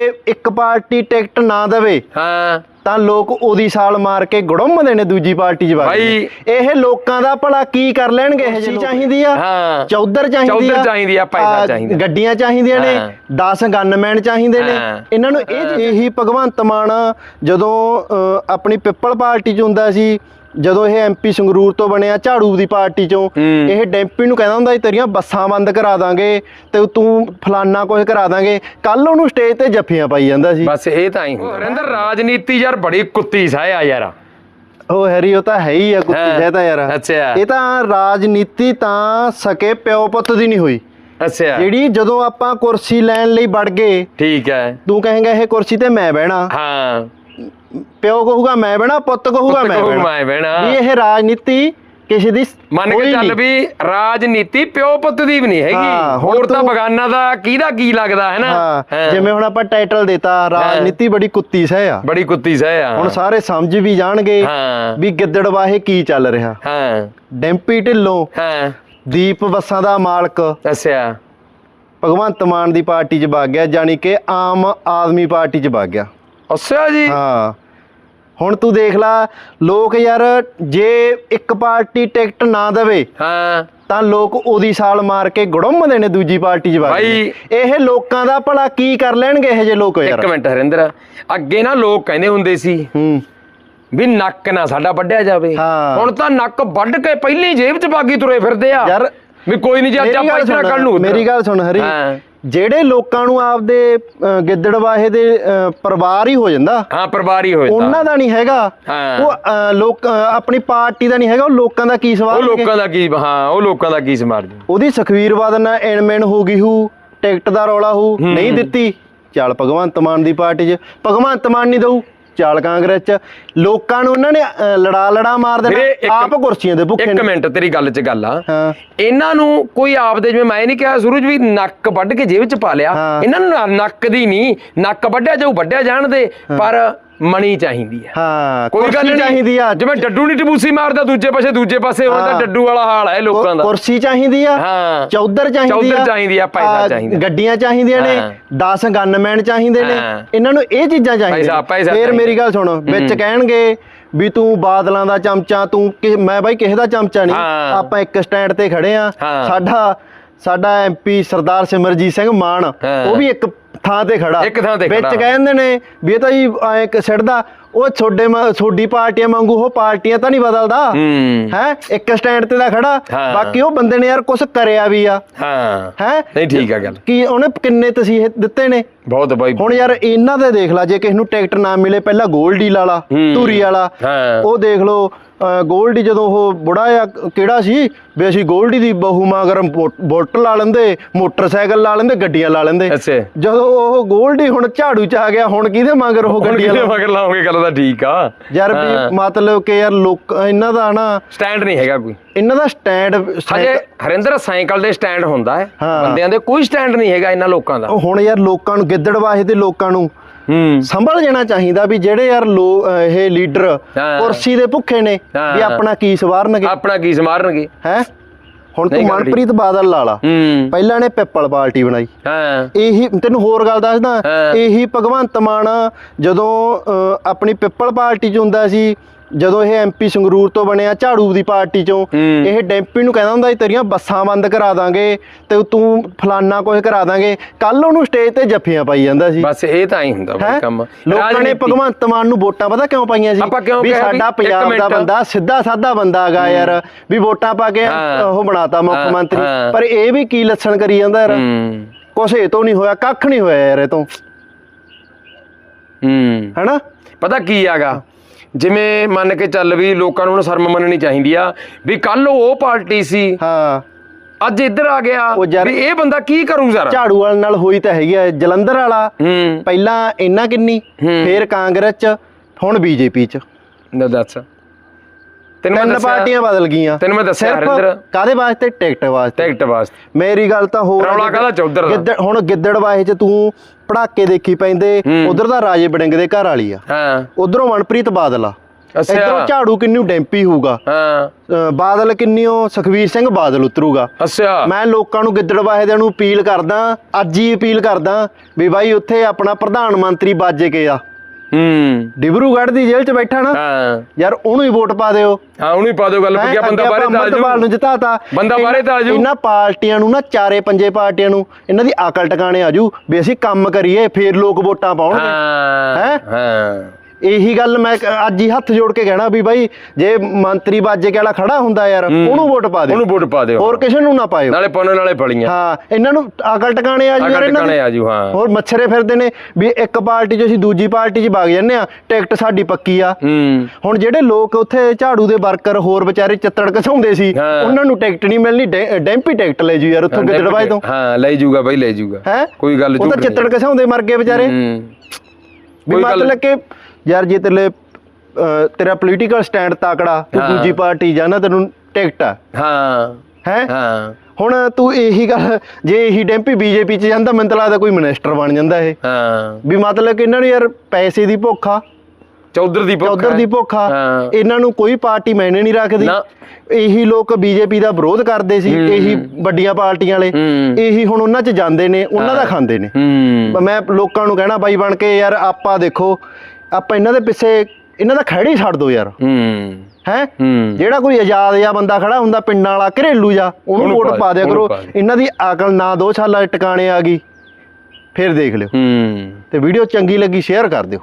ਇਹ ਇੱਕ party ticket ਨਾ ਦੇਵੇ ਹਾਂ ਤਾਂ ਲੋਕ ਉਹਦੀ ਸਾਲ ਮਾਰ ਕੇ ਗੜੁੰਮਦੇ ਨੇ ਦੂਜੀ ਪਾਰਟੀ 'ਚ ਬਾਈ-। ਇਹ ਲੋਕਾਂ ਦਾ ਭਲਾ ਕੀ ਕਰ ਲੈਣਗੇ ਇਹ ਜੀ ਚਾਹੀਦੀ ਆ ਹਾਂ। ਚੌਧਰ ਚਾਹੀਦੀ ਆ ਚੌਧਰ ਚਾਹੀਦੀ ਆ, ਪੈਸਾ ਆ, ਚਾਹੀਦਾ। ਗੱਡੀਆਂ ਚਾਹੀਦੀਆਂ ਨੇ ਹਾਂ। 10 ਗਨਮੈਨ ਚਾਹੀਦੇ ਨੇ। ਇਹਨਾਂ ਨੂੰ ਇਹ ਇਹੀ ਭਗਵੰਤ ਮਾਨ ਜਦੋਂ ਆਪਣੀ ਪਿੱਪਲ ਪਾਰਟੀ 'ਚ ਹੁੰਦਾ ਸੀ ਜਦੋਂ ਇਹ ਐਮਪੀ ਸੰਗਰੂਰ ਤੋਂ ਬਣਿਆ ਝਾੜੂ ਦੀ ਪਾਰਟੀ 'ਚੋਂ। ਇਹ ਡੈਂਪੀ ਨੂੰ ਕਹਿੰਦਾ ਹੁੰਦਾ ਸੀ ਤੇਰੀਆਂ ਬੱਸਾਂ ਬੰਦ ਕਰਾ ਦਾਂਗੇ ਤੇ ਤੂੰ ਫਲਾਨਾ ਕੁਝ ਕਰਾ ਦਾਂਗੇ। ਕੱਲ ਉਹਨੂੰ ਸਟੇਜ ਤੇ ਜੱਫੀਆਂ ਪਾਈ ਜਾਂਦਾ ਸੀ। ਬਸ ਇਹ ਤਾਂ ਹੀ ਹੁੰਦਾ। ਹਰਿੰਦਰ ਰਾਜਨੀਤੀ ਯਾਰ ਬੜੀ ਕੁੱਤੀ ਸਾਇ ਆ ਯਾਰ। ਉਹ ਹੈਰੀ ਉਹ ਤਾਂ ਹੈ ਹੀ ਆ ਕੁੱਤੀ। ਹੈ। ਤਾਂ ਯਾਰ। ਅੱਛਾ। ਇਹ ਤਾਂ ਰਾਜਨੀਤੀ ਤਾਂ ਸਕੇ ਪਿਓ ਪੁੱਤ ਦੀ ਨਹੀਂ ਹੋਈ। ਅੱਛਾ। ਜਿਹੜੀ ਜਦੋਂ ਆਪਾਂ ਕੁਰਸੀ ਲੈਣ ਲਈ ਵੜ ਗਏ ਠੀਕ ਹੈ। ਤੂੰ ਕਹੇਂਗਾ ਇਹ ਕੁਰਸੀ ਤੇ ਮੈਂ ਬਹਿਣਾ। ਹਾਂ। ਪਿਓ ਕਹੂਗਾ ਮੈਂ ਬਹਿਣਾ ਪੁੱਤ ਕਹੂਗਾ ਮੈਂ ਕਹੂਗਾ ਬਹਿਣਾ। ਮੈਂ ਬਹਿਣਾ। ਵੀ ਇਹ ਰਾਜਨੀਤੀ ਕਿਸੇ ਦੀ ਮੰਨ ਕੇ ਚੱਲ। ਵੀ ਰਾਜਨੀਤੀ ਪਿਓ ਪੁੱਤ ਦੀ ਵੀ ਨਹੀਂ ਹੈਗੀ। ਹੋਰ ਤਾਂ ਬਗਾਨਾ ਦਾ ਕਿਹਦਾ ਕੀ ਲੱਗਦਾ ਹੈ ਨਾ? ਜਿਵੇਂ ਹੁਣ ਆਪਾਂ ਟਾਈਟਲ ਦਿੱਤਾ ਰਾਜਨੀਤੀ ਬੜੀ ਕੁੱਤੀ ਸਹਿ ਆ। ਬੜੀ ਕੁੱਤੀ ਸਾਇ ਆ। ਹੁਣ ਸਾਰੇ ਸਮਝ ਵੀ ਜਾਣਗੇ ਵੀ ਗਿੱਦੜਵਾਹੇ ਕੀ ਚੱਲ ਰਿਹਾ। ਹਾਂ। ਡੈਂਪੀ ਢਿੱਲੋਂ ਹਾਂ। ਦੀਪ ਬੱਸਾਂ ਦਾ ਮਾਲਕ। ਅੱਛਾ। ਭਗਵੰਤ ਮਾਨ ਦੀ ਪਾਰਟੀ 'ਚ ਵਗ ਗਿਆ ਜਾਣੀ ਕਿ ਆਮ ਆਦਮੀ ਪਾਰਟੀ 'ਚ ਵਗ ਗਿਆ। ਅੱਛਾ ਜੀ। ਹਾਂ। ਹੁਣ ਤੂੰ ਦੇਖ ਲੈ ਲੋਕ ਯਾਰ ਜੇ ਇੱਕ ਪਾਰਟੀ ਟਿਕਟ ਨਾ ਦੇਵੇ ਹਾਂ। ਤਾਂ ਲੋਕ ਉਹਦੀ ਸਾਲ ਮਾਰ ਕੇ ਗੜੁੰਮਦੇ ਨੇ ਦੂਜੀ ਪਾਰਟੀ 'ਚ ਵਗ ਜਾਂਦੇ। ਇਹ ਲੋਕਾਂ ਦਾ ਭਲਾ ਕੀ ਕਰ ਲੈਣਗੇ ਇਹ ਜੇ ਲੋਕ ਯਾਰ? ਇੱਕ ਮਿੰਟ ਹਰਿੰਦਰ ਅੱਗੇ ਨਾ ਲੋਕ ਕਹਿੰਦੇ ਹੁੰਦੇ ਸੀ ਹੂੰ। ਵੀ ਨੱਕ ਨਾ ਸਾਡਾ ਵੱਢਿਆ ਜਾਵੇ। ਹਾਂ। ਹੁਣ ਤਾਂ ਨੱਕ ਵੱਢ ਕੇ ਪਹਿਲੀ ਜੇਬ 'ਚ ਬਾਗੀ ਤੁਰੇ ਫਿਰਦੇ ਆ। ਯਾਰ ਵੀ ਕੋਈ ਨਹੀਂ ਜੇ ਅੱਜ ਮੇਰੀ ਆਪਾਂ ਗੱਲ ਇਧਰ ਸੁਣ, ਕੱਢ ਨੂੰ ਮੇਰੀ ਗੱਲ ਸੁਣ ਹਰੀ। ਹਾਂ। ਜਿਹੜੇ ਲੋਕਾਂ ਨੂੰ ਆਪਦੇ ਅ, ਗਿੱਦੜਵਾਹੇ ਦੇ ਪਰਿਵਾਰ ਹੀ ਹੋ ਜਾਂਦਾ ਹਾਂ ਪਰਿਵਾਰੀ ਹੋਏ ਉਹਨਾਂ ਦਾ ਨਹੀਂ ਹੈਗਾ। ਹਾਂ। ਉਹ ਲੋਕ ਆਪਣੀ ਪਾਰਟੀ ਦਾ ਨਹੀਂ ਹੈਗਾ ਉਹ ਲੋਕਾਂ ਦਾ ਕੀ ਉਹ ਸਵਾਲ ਲੋਕਾਂ ਦਾ ਕੀ ਹਾਂ ਉਹ ਲੋਕਾਂ ਦਾ ਕੀ ਸਮਾਰ ਉਹਦੀ ਸੁਖਵੀਰ ਬਾਦਲ ਨਾਲ ਐਨਮੈਨ ਹੋ ਗਈ ਹੂ ਟਿਕਟ ਦਾ ਰੌਲਾ ਹੂ। ਨਹੀਂ ਦਿੱਤੀ। ਚੱਲ ਭਗਵੰਤ ਮਾਨ ਦੀ ਪਾਰਟੀ 'ਚ ਭਗਵੰਤ ਮਾਨ ਨਹੀਂ ਦਊ। ਚੱਲ ਕਾਂਗਰਸ 'ਚ। ਲੋਕਾਂ ਨੂੰ ਉਹਨਾਂ ਨੇ ਅ, ਲੜਾ ਲੜਾ ਮਾਰ ਦੇਣਾ। ਆਪ ਕੁਰਸੀਆਂ ਦੇ ਭੁੱਖੇ ਇੱਕ ਨੇ। ਮਿੰਟ ਤੇਰੀ ਗੱਲ 'ਚ ਗੱਲ ਆ। ਹਾਂ। ਇਹਨਾਂ ਨੂੰ ਕੋਈ ਆਪਦੇ ਜਿਵੇਂ ਮੈਂ ਨਹੀਂ ਕਿਹਾ ਸੂਰਜ ਵੀ ਨੱਕ ਵੱਢ ਕੇ ਜੇਬ 'ਚ ਪਾ ਲਿਆ। ਹਾਂ। ਇਹਨਾਂ ਨੂੰ ਨਾ- ਨੱਕ ਦੀ ਨਹੀਂ। ਨੱਕ ਵੱਢਿਆ ਜਾਊ ਵੱਢਿਆ ਜਾਣ ਦੇ। ਪਰ ਮਣੀ ਚਾਹੀਦੀ ਆ ਹਾਂ ਕੋਈ ਗੱਲ ਨਹੀਂ ਚਾਹੀਦੀ ਆ ਜਿਵੇਂ ਡੱਡੂ ਨਹੀਂ ਟਬੂਸੀ ਮਾਰਦਾ ਦੂਜੇ ਪਾਸੇ ਦੂਜੇ ਪਾਸੇ ਹੁਣ ਤਾਂ ਹਾਂ। ਡੱਡੂ ਵਾਲਾ ਹਾਲ ਹੈ ਲੋਕਾਂ ਦਾ ਕੁਰਸੀ ਚਾਹੀਦੀ ਆ ਹਾਂ। ਚੌਧਰ ਚਾਹੀਦੀ ਆ ਚੌਧਰ ਚਾਹੀਦੀ ਆ, ਪੈਸਾ ਚਾਹੀਦਾ। ਗੱਡੀਆਂ ਚਾਹੀਦੀਆਂ ਨੇ ਹਾਂ। 10 ਗਨਮੈਨ ਚਾਹੀਦੇ ਨੇ ਹਾਂ। ਇਹਨਾਂ ਨੂੰ ਇਹ ਚੀਜ਼ਾਂ ਚਾਹੀਦੀਆਂ ਫੇਰ। ਮੇਰੀ ਗੱਲ ਸੁਣ ਵਿੱਚ ਕਹਿਣਗੇ ਵੀ ਤੂੰ ਬਾਦਲਾਂ ਦਾ ਚਮਚਾ ਤੂੰ ਮੈਂ ਬਾਈ ਕਿਸੇ ਦਾ ਚਮਚਾ ਨਹੀਂ ਹਾਂ। ਆਪਾਂ ਇੱਕ ਸਟੈਂਡ ਤੇ ਖੜੇ ਆ ਹਾਂ। ਸਾਡਾ ਸਾਡਾ ਐਮਪੀ ਸਰਦਾਰ ਸਿਮਰਜੀਤ ਸਿੰਘ ਮਾਨ। ਉਹ ਵੀ ਇੱਕ ਥਾਂ ਤੇ ਖੜਾ। ਇੱਕ ਥਾਂ ਤੇ ਵਿੱਚ। ਕਹਿੰਦੇ ਨੇ ਵੀ ਇਹ ਤਾਂ ਜੀ ਐਂ ਇੱਕ ਸਿੱਟਦਾ। ਉਹ ਛੋਡੇ ਛੋਡੀ ਪਾਰਟੀਆਂ ਵਾਂਗੂ ਉਹ ਪਾਰਟੀਆਂ ਤਾਂ ਨਹੀਂ ਬਦਲਦਾ। ਹੂੰ। ਇੱਕ ਸਟੈਂਡ ਤੇ ਦਾ ਖੜਾ। ਬਾਕੀ ਉਹ ਬੰਦੇ ਨੇ ਯਾਰ ਕੁਝ ਕਰਿਆ ਵੀ ਆ। ਹਾਂ। ਹੈ? ਨਹੀਂ ਠੀਕ ਆ ਗੱਲ। ਕੀ ਉਹਨੇ ਕਿੰਨੇ ਤਸੀਹੇ ਦਿੱਤੇ ਨੇ? ਬਹੁਤ ਬਾਈ। ਹੁਣ ਯਾਰ ਇਹਨਾਂ ਦੇ ਦੇਖ ਲਾ ਜੇ ਕਿਸੇ ਨੂੰ ਟਿਕਟ ਨਾ ਮਿਲੇ ਪਹਿਲਾਂ ਗੋਲਡੀ ਲਾਲਾ ਹੂੰ। ਧੂਰੀ ਵਾਲਾ। ਉਹ ਦੇਖ ਲਓ ਅ, ਗੋਲਡੀ ਜਦੋਂ ਉਹ ਬੁੜਾ ਆ ਕਿਹੜਾ ਸੀ? ਵੀ ਅਸੀਂ ਗੋਲਡੀ ਦੀ ਬਹੂ ਮਾਗਰ ਬੁਲਟ ਲਾ ਲੈਂਦੇ ਮੋਟਰਸਾਈਕਲ ਲਾ ਲੈਂਦੇ ਗੱਡੀਆਂ ਲਾ ਲੈਂਦੇ। ਅੱਛਾ। ਜਦੋਂ ਉਹ ਗੋਲਡੀ ਹੁਣ ਝਾੜੂ ਚ ਆ ਗਿਆ ਹੁਣ ਕਿਹਦੇ ਮਗਰ ਉਹ ਗੱਡੀਆਂ ਕਿਹਦੇ ਮਗਰ ਲਾਉਂਗੇ ਗੱਲ ਤਾਂ ਠੀਕ ਆ। ਯਾਰ ਵੀ ਮਤਲਬ ਕਿ ਯਾਰ ਲੋਕ ਇਹਨਾਂ ਦਾ ਨਾ ਸਟੈਂਡ ਨਹੀਂ ਹੈਗਾ ਕੋਈ। ਇਹਨਾਂ ਦਾ ਸਟੈਂਡ ਹਜੇ ਹਰਿੰਦਰ ਸਾਈਕਲ ਦੇ ਸਟੈਂਡ ਹੁੰਦਾ ਹੈ। ਬੰਦਿਆਂ ਦੇ ਕੋਈ ਸਟੈਂਡ ਨਹੀਂ ਹੈਗਾ ਇਹਨਾਂ ਲੋਕਾਂ ਦਾ ਹੁਣ ਯਾਰ ਲੋਕਾਂ ਨੂੰ ਗਿੱਦੜਵਾਹੇ ਦੇ ਲੋਕਾਂ ਨੂੰ ਹੂੰ ਸੰਭਲ ਜਾਣਾ ਚਾਹੀਦਾ ਵੀ ਜਿਹੜੇ ਯਾਰ ਲੋ ਇਹ ਲੀਡਰ। ਕੁਰਸੀ ਦੇ ਭੁੱਖੇ ਨੇ। ਵੀ ਆਪਣਾ ਕੀ ਸਵਾਰਨਗੇ ਆਪਣਾ ਕੀ ਸਮਾਰਨਗੇ ਹੈ ਹੁਣ ਤੂੰ। ਮਨਪ੍ਰੀਤ ਬਾਦਲ ਲਾ ਲਾ ਪਹਿਲਾਂ ਨੇ ਪਿੱਪਲ ਪਾਰਟੀ ਬਣਾਈ ਹਾਂ ਇਹੀ ਤੈਨੂੰ ਹੋਰ ਗੱਲ ਦੱਸਦਾ। ਇਹੀ ਭਗਵੰਤ ਮਾਨ ਜਦੋਂ ਆਪਣੀ ਪਿੱਪਲ ਪਾਰਟੀ 'ਚ ਹੁੰਦਾ ਸੀ ਜਦੋਂ ਇਹ ਐਮਪੀ ਸੰਗਰੂਰ ਤੋਂ ਬਣਿਆ ਝਾੜੂ ਦੀ ਪਾਰਟੀ 'ਚੋਂ। ਇਹ ਡੈਂਪੀ ਨੂੰ ਕਹਿੰਦਾ ਹੁੰਦਾ ਤੇਰੀਆਂ ਬੱਸਾਂ ਬੰਦ ਕਰਾ ਦਾਂਗੇ ਤੇ ਤੂੰ ਫਲਾਨਾ ਕੁਝ ਕਰਾ ਦਾਂਗੇ। ਕੱਲ ਉਹਨੂੰ ਸਟੇਜ ਤੇ ਜੱਫੀਆਂ ਪਾਈ ਜਾਂਦਾ ਸੀ। ਬਸ ਇਹ ਤਾਂ ਹੀ ਹੁੰਦਾ ਬਾਈ? ਕੰਮ। ਲੋਕਾਂ ਨੇ ਭਗਵੰਤ ਮਾਨ ਨੂੰ ਵੋਟਾਂ ਪਤਾ ਕਿਉਂ ਪਾਈਆਂ ਸੀ? ਵੀ ਸਾਡਾ ਪੰਜਾਬ ਦਾ। ਬੰਦਾ ਸਿੱਧਾ ਸਾਦਾ ਬੰਦਾ ਹੈਗਾ ਯਾਰ ਵੀ ਵੋਟਾਂ ਪਾ ਕੇ। ਉਹ ਬਣਾਤਾ ਮੁੱਖ ਮੰਤਰੀ। ਪਰ ਇਹ ਵੀ ਕੀ ਲੱਛਣ ਕਰੀ ਜਾਂਦਾ ਯਾਰ? ਕੁਛ ਇਹ ਤੋਂ ਨਹੀਂ ਹੋਇਆ ਕੱਖ ਨਹੀਂ ਹੋਇਆ ਯਾਰ ਇਹ ਤੋਂ। ਹੂੰ। ਹੈਨਾ? ਪਤਾ ਕੀ ਆਗਾ ਜਿਵੇਂ ਮੰਨ ਕੇ ਚੱਲ ਵੀ ਲੋਕਾਂ ਨੂੰ ਹੁਣ ਸ਼ਰਮ ਮੰਨਣੀ ਚਾਹੀਦੀ ਆ ਵੀ ਕੱਲ ਉਹ ਪਾਰਟੀ ਸੀ। ਹਾਂ। ਅੱਜ ਇੱਧਰ ਆ ਗਿਆ। ਉਹ ਯਾਰ- ਵੀ ਇਹ ਬੰਦਾ ਕੀ ਕਰੂ ਜ਼ਰਾ? ਝਾੜੂ ਵਾਲ ਨਾਲ ਹੋਈ ਤਾਂ ਹੈਗੀ ਆ ਜਲੰਧਰ ਵਾਲਾ। ਹੂੰ। ਪਹਿਲਾਂ ਇੰਨਾ ਕਿੰਨੀ ਹੂੰ। ਫੇਰ ਕਾਂਗਰਸ ਚ ਹੁਣ ਬੀਜੇਪੀ ਚ। ਨਾ ਦੱਸ। ਤੈਨੂੰ ਪਾਰਟੀਆਂ ਬਦਲ ਗਈਆਂ। ਤੈਨੂੰ ਮੈਂ ਦੱਸਿਆ ਹਰਿੰਦਰ। ਕਾਦੇ ਵਾਸਤੇ? ਟਿਕਟ ਵਾਸਤੇ। ਟਿਕਟ ਵਾਸਤੇ। ਮੇਰੀ ਗੱਲ ਤਾਂ ਹੋਰ ਰੌਲਾ ਕਾਹਦਾ ਚੌਧਰ ਦਾ? ਗਿੱਦੜ ਹੁਣ ਗਿੱਦੜਵਾਹੇ ਚ ਤੂੰ ਪੜਾਕੇ ਦੇਖੀ ਪੈਂਦੇ। ਉਧਰ ਦਾ ਰਾਜੇ ਬੜਿੰਗ ਦੇ ਘਰ ਵਾਲੀ ਆ। ਹਾਂ। ਉਧਰੋਂ ਮਨਪ੍ਰੀਤ ਬਾਦਲ ਆ। ਅੱਛਾ। ਇਧਰੋਂ ਝਾੜੂ ਕਿੰਨੂ ਡੈਂਪੀ ਹੋਊਗਾ। ਹਾਂ। ਬਾਦਲ ਕਿੰਨਿਓ? ਸੁਖਵੀਰ ਸਿੰਘ ਬਾਦਲ ਉਤਰੂਗਾ। ਅੱਛਾ। ਮੈਂ ਲੋਕਾਂ ਨੂੰ ਗਿੱਦੜਵਾਹੇ ਦੇ ਨੂੰ ਅਪੀਲ ਕਰਦਾ ਅੱਜ ਹੀ ਅਪੀਲ ਕਰਦਾ ਵੀ ਬਾਈ ਉੱਥੇ ਆਪਣਾ ਪ੍ਰਧਾਨ ਮੰਤਰੀ ਬਾਜੇ ਕੇ ਆ। ਹੂੰ। ਡਿਬਰੂਗੜ੍ਹ ਦੀ ਜੇਲ੍ਹ 'ਚ ਬੈਠਾ ਨਾ ਹਾਂ। ਯਾਰ ਉਹਨੂੰ ਹੀ ਵੋਟ ਪਾ ਦਿਓ। ਹਾਂ ਉਹਨੂੰ ਹੀ ਪਾ ਦਿਓ ਗੱਲ ਕਿਹਾ ਬੰਦਾ ਬਾਰੇ ਆਪਾਂ ਅੰਮ੍ਰਿਤਪਾਲ ਨੂੰ ਜਿਤਾਤਾ। ਬੰਦਾ ਬਾਹਰੇ ਤਾਂ ਆਜੂ। ਇਹਨਾਂ ਪਾਰਟੀਆਂ ਨੂੰ ਨਾ ਚਾਰੇ ਪੰਜੇ ਪਾਰਟੀਆਂ ਨੂੰ ਇਹਨਾਂ ਦੀ ਅਕਲ ਟਿਕਾਣੇ ਆਜੂ ਵੀ ਅਸੀਂ ਕੰਮ ਕਰੀਏ ਫੇਰ ਲੋਕ ਵੋਟਾਂ ਪਾਉਣਗੇ। ਹਾਂ? ਹੈਂ? ਇਹੀ ਗੱਲ ਮੈਂ ਕ- ਅੱਜ ਹੀ ਹੱਥ ਜੋੜ ਕੇ ਕਹਿਣਾ ਵੀ ਬਾਈ ਜੇ ਮੰਤਰੀ ਬਾਜੇ ਵਾਲਾ ਖੜਾ ਹੁੰਦਾ ਯਾਰ ਉਹਨੂੰ ਵੋਟ ਪਾ ਦਿਓ। ਉਹਨੂੰ ਵੋਟ ਪਾ ਦਿਓ। ਹੋਰ ਕਿਸੇ ਨੂੰ ਨਾ ਪਾਇਓ। ਨਾਲੇ ਪਾਉਣ ਨਾਲੇ ਫਲੀਆਂ। ਹਾਂ ਇਹਨਾਂ ਨੂੰ ਅਕਲ ਟਿਕਾਣੇ ਆ ਜੂ ਯਾਰ ਇਹਨਾਂ ਟਿਕਾਣੇ ਦੇ। ਆਜੂ ਹਾਂ। ਹੋਰ ਮੱਛਰੇ ਫਿਰਦੇ ਨੇ ਵੀ ਇੱਕ ਪਾਰਟੀ 'ਚ ਅਸੀਂ ਦੂਜੀ ਪਾਰਟੀ 'ਚ ਵਗ ਜੰਨੇ ਆ ਟਿਕਟ ਸਾਡੀ ਪੱਕੀ ਆ। ਹੂੰ। ਹੁਣ ਜਿਹੜੇ ਲੋਕ ਉੱਥੇ ਝਾੜੂ ਦੇ ਵਰਕਰ ਹੋਰ ਵਿਚਾਰੇ ਚੱਤੜ ਘਸਾਉਂਦੇ ਸੀ ਹਾਂ। ਉਹਨਾਂ ਨੂੰ ਟਿਕਟ ਨਹੀਂ ਮਿਲਣੀ ਡੈ- ਡੈਂਪੀ ਟਿਕਟ ਲੈ ਜੂ ਯਾਰ ਉੱਥੋਂ ਗਿੱਦੜਵਾਈ ਤੋਂ। ਹਾਂ ਲੈ ਜੂਗਾ ਬਾਈ ਲੈ ਜੂਗਾ। ਹੈ? ਕੋਈ ਗੱਲ ਉਹ ਤਾਂ ਝੂਠ ਨਹੀਂ। ਚੱਤੜ ਘਸਾਉਂਦੇ ਮਰ ਗਏ ਵਿਚਾਰੇ। ਹੂੰ। ਵੀ ਕੋਈ ਗੱਲ- ਮਤਲਬ ਕਿ ਯਾਰ ਜੇ ਤੇਰੇ ਤੇਰਾ ਪੋਲੀਟੀਕਲ ਸਟੈਂਡ ਤਾਕੜਾ ਤੂੰ। ਦੂਜੀ ਪਾਰਟੀ ਜਾਣਾ ਤੈਨੂੰ ਟਿਕਟ ਆ। ਹਾਂ। ਹੈ? ਹਾਂ। ਹੁਣ ਤੂੰ ਇਹੀ ਗੱਲ ਜੇ ਇਹੀ ਡੈਂਪੀ ਬੀਜੇਪੀ ਚ ਜਾਂਦਾ ਮੈਨੂੰ ਤਾਂ ਲੱਗਦਾ ਕੋਈ ਮਿਨਿਸਟਰ ਬਣ ਜਾਂਦਾ ਇਹ। ਹਾਂ। ਵੀ ਮਤਲਬ ਕਿ ਇਹਨਾਂ ਨੂੰ ਯਾਰ ਪੈਸੇ ਦੀ ਭੁੱਖ ਚੌਧਰ ਦੀ ਭੁੱਖ ਉਧਰ ਹੈ। ਦੀ ਭੁੱਖ ਆ। ਇਹਨਾਂ ਨੂੰ ਕੋਈ ਪਾਰਟੀ ਮੈਨੇ ਨਹੀਂ ਰੱਖਦੀ। ਨਾ। ਇਹੀ ਲੋਕ ਬੀਜੇਪੀ ਦਾ ਵਿਰੋਧ ਕਰਦੇ ਸੀ ਇਹੀ ਵੱਡੀਆਂ ਪਾਰਟੀਆਂ ਵਾਲੇ। ਇਹੀ ਹੁਣ ਉਹਨਾਂ 'ਚ ਜਾਂਦੇ ਨੇ ਉਹਨਾਂ ਦਾ ਖਾਂਦੇ ਨੇ। ਮੈਂ ਲੋਕਾਂ ਨੂੰ ਕਹਿਣਾ ਬਾਈ ਬਣ ਕੇ ਯਾਰ ਆਪਾਂ ਦੇਖੋ ਆਪਾਂ ਇਹਨਾਂ ਦੇ ਪਿੱਛੇ ਇਹਨਾਂ ਦਾ ਖਹਿੜੀ ਛੱਡ ਦਿਓ ਯਾਰ। ਹੂੰ। ਹੈ? ਹੂੰ। ਜਿਹੜਾ ਕੋਈ ਆਜ਼ਾਦ ਜਾਂ ਬੰਦਾ ਖੜਾ ਹੁੰਦਾ ਪਿੰਡਾਂ ਵਾਲਾ ਘਰੇਲੂ ਜਾ ਉਹਨੂੰ ਵੋਟ ਪਾ ਦਿਆ ਕਰੋ। ਇਹਨਾਂ ਦੀ ਅਕਲ ਨਾ ਦੋ ਦੇ ਟਿਕਾਣੇ ਆ ਗਈ। ਫਿਰ ਦੇਖ ਲਿਓ। ਹੂੰ। ਤੇ ਵੀਡੀਓ ਚੰਗੀ ਲੱਗੀ ਸ਼ੇਅਰ ਕਰ ਦਿਓ।